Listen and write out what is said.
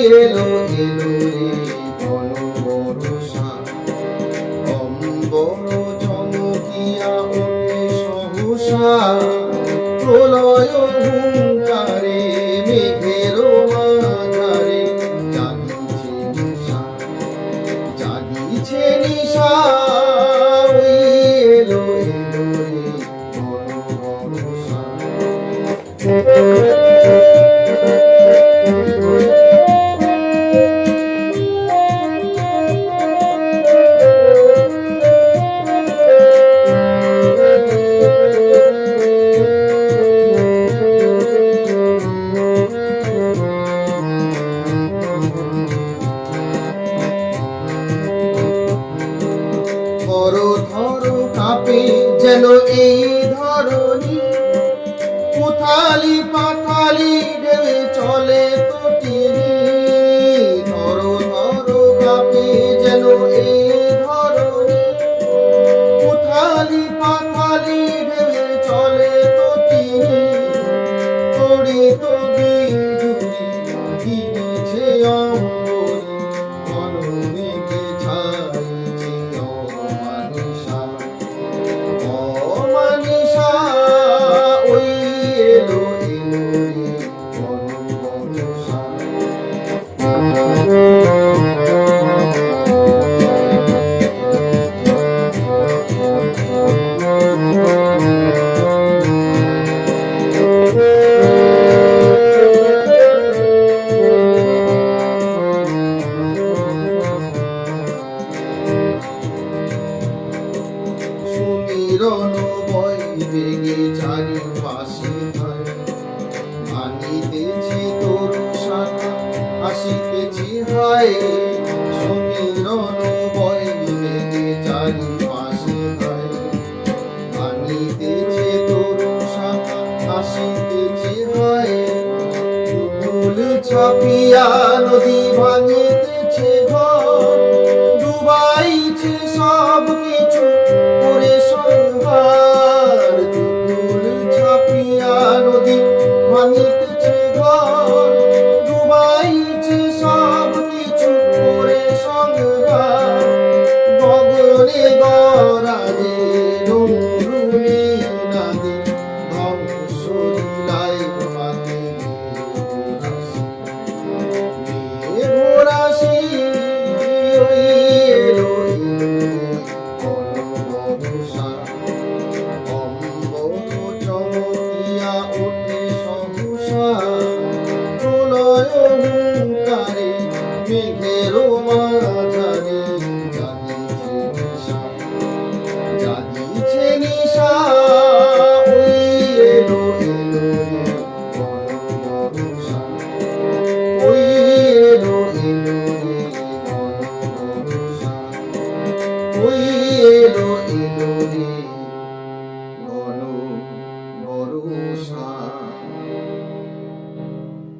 এলো এলো রে ঘন বরষা অম্বর চমকিয়া সহসা। প্রলয় কাঁপে যেন এই ধরনী পুথালি পাথালি ঢেলে চলে তটিনী সুমিরন বই বেগে চারিপাশে ধায় হায় সুমিরন বই বেগে চারিপাশে ধায় ভাঙিতেছে তোর শাখা আসিতেছে হায়। ফুল ছাপিয়া সব কিছু মেঘেরও মাঝারে জাগিছে নিশা। এলো এলো ওই এলো এলো